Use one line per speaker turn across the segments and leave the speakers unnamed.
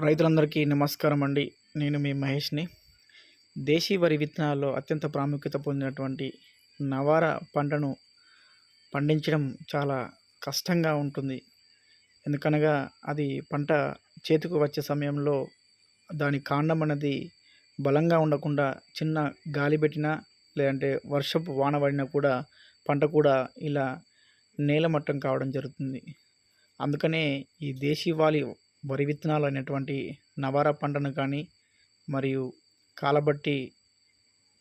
రైతులందరికీ నమస్కారం అండి. నేను మీ మహేష్ని. దేశీ వరి విత్తనాల్లో అత్యంత ప్రాముఖ్యత పొందినటువంటి నవార పంటను పండించడం చాలా కష్టంగా ఉంటుంది. ఎందుకనగా అది పంట చేతికి వచ్చే సమయంలో దాని కాండం అనేది బలంగా ఉండకుండా చిన్న గాలి పెట్టినా లేదంటే వర్షపు వాన పడినా కూడా పంట కూడా ఇలా నేలమట్టం కావడం జరుగుతుంది. అందుకనే ఈ దేశీవాలి వరి విత్తనాలు అనేటువంటి నవార పంటను కానీ మరియు కాలబట్టి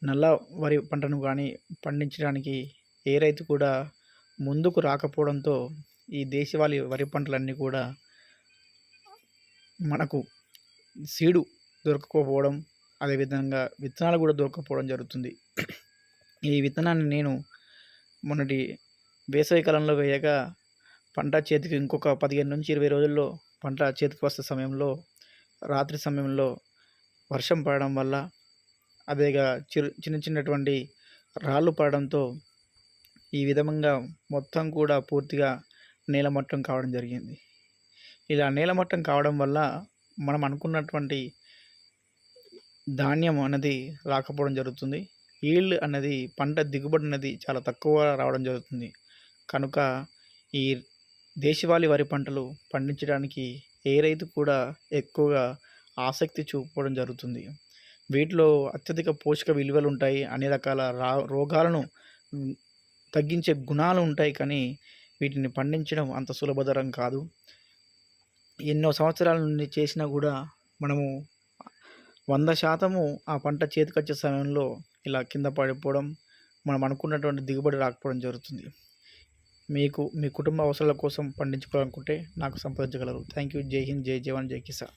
నల్ల వరి పంటను కానీ పండించడానికి ఏ రైతు కూడా ముందుకు రాకపోవడంతో ఈ దేశవాళీ వరి పంటలన్నీ కూడా మనకు సీడు దొరకకపోవడం అదేవిధంగా విత్తనాలు కూడా దొరకకపోవడం జరుగుతుంది. ఈ విత్తనాన్ని నేను మొన్నటి వేసవి కాలంలో వేయగా పంట చేతికి ఇంకొక పదిహేను నుంచి ఇరవై రోజుల్లో పంట చేతికి వస్తే సమయంలో రాత్రి సమయంలో వర్షం పడడం వల్ల అదేగా చిరు చిన్న చిన్నటువంటి రాళ్ళు పడడంతో ఈ విధంగా మొత్తం కూడా పూర్తిగా నేలమట్టం కావడం జరిగింది. ఇలా నేలమట్టం కావడం వల్ల మనం అనుకున్నటువంటి ధాన్యం అనేది రాకపోవడం జరుగుతుంది. ఈల్డ్ అనేది పంట దిగుబడి అనేది చాలా తక్కువ రావడం జరుగుతుంది. కనుక ఈ దేశవాళీ వరి పంటలు పండించడానికి ఏ రైతు కూడా ఎక్కువగా ఆసక్తి చూపడం జరుగుతుంది. వీటిలో అత్యధిక పోషక విలువలు ఉంటాయి అన్ని రకాల రా రోగాలను తగ్గించే గుణాలు ఉంటాయి కానీ వీటిని పండించడం అంత సులభతరం కాదు. ఎన్నో సంవత్సరాల నుండి చేసినా కూడా మనము వంద శాతము ఆ పంట చేతికొచ్చే సమయంలో ఇలా కింద పడిపోవడం మనం అనుకున్నటువంటి దిగుబడి రాకపోవడం జరుగుతుంది. మీకు మీ కుటుంబ అవసరాల కోసం పండించుకోవాలనుకుంటే నాకు సంప్రదించగలరు. థ్యాంక్ యూ జై హింద్. జై జవాన్. జై కిసాన్.